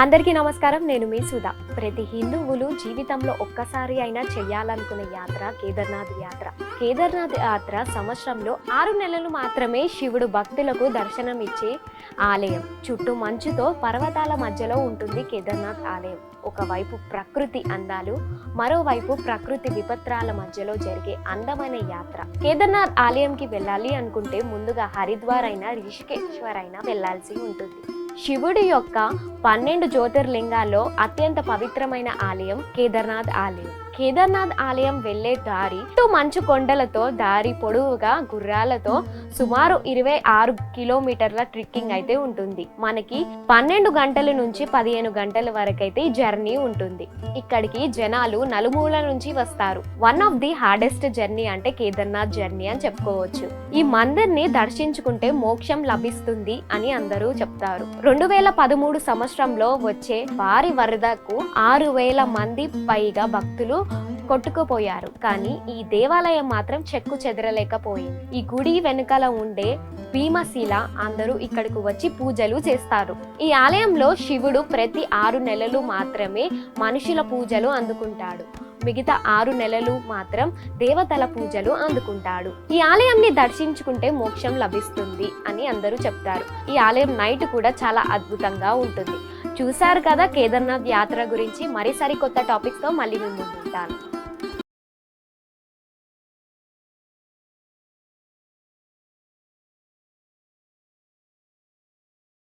అందరికీ నమస్కారం. నేను మీ సుధా. ప్రతి హిందువులు జీవితంలో ఒక్కసారి అయినా చేయాలనుకునే యాత్ర కేదార్నాథ్ యాత్ర. కేదార్నాథ్ యాత్ర సంవత్సరంలో ఆరు నెలలు మాత్రమే శివుడు భక్తులకు దర్శనం ఇచ్చే ఆలయం. చుట్టూ మంచుతో పర్వతాల మధ్యలో ఉంటుంది కేదార్నాథ్ ఆలయం. ఒకవైపు ప్రకృతి అందాలు మరోవైపు ప్రకృతి విపత్రాల మధ్యలో జరిగే అందమైన యాత్ర. కేదార్నాథ్ ఆలయంకి వెళ్ళాలి అనుకుంటే ముందుగా హరిద్వార్ అయినా రిషికేశ్వర్ అయినా వెళ్ళాల్సి ఉంటుంది. శివుడి యొక్క పన్నెండు జ్యోతిర్లింగాల్లో అత్యంత పవిత్రమైన ఆలయం కేదార్నాథ్ ఆలయం. కేదార్నాథ్ ఆలయం వెళ్ళే దారి మంచు కొండలతో దారి పొడవుగా గుర్రాలతో సుమారు ఇరవై ఆరు కిలోమీటర్ల ట్రెక్కింగ్ అయితే ఉంటుంది. మనకి పన్నెండు గంటల నుంచి పదిహేను గంటల వరకు అయితే ఈ జర్నీ ఉంటుంది. ఇక్కడికి జనాలు నలుమూల నుంచి వస్తారు. One of the hardest journey అంటే కేదార్నాథ్ జర్నీ అని చెప్పుకోవచ్చు. ఈ మందిర్ని దర్శించుకుంటే మోక్షం లభిస్తుంది అని అందరూ చెప్తారు. రెండు వేల పదమూడు సంవత్సరంలో వచ్చే భారీ వరదకు ఆరు వేల మంది పైగా భక్తులు కొట్టుకుపోయారు. కానీ ఈ దేవాలయం మాత్రం చెక్కు చెదరలేకపోయింది. ఈ గుడి వెనుకల ఉండే భీమశిల అందరూ ఇక్కడికి వచ్చి పూజలు చేస్తారు. ఈ ఆలయంలో శివుడు ప్రతి ఆరు నెలలు మాత్రమే మనుషుల పూజలు అందుకుంటాడు. మిగతా ఆరు నెలలు మాత్రం దేవతల పూజలు అందుకుంటాడు. ఈ ఆలయంని దర్శించుకుంటే మోక్షం లభిస్తుంది అని అందరూ చెప్తారు. ఈ ఆలయం నైట్ కూడా చాలా అద్భుతంగా ఉంటుంది. చూశారు కదా కేదార్నాథ్ యాత్ర గురించి? మరి సరికొత్త టాపిక్స్తో మళ్ళీ మేము ముందుంటాను.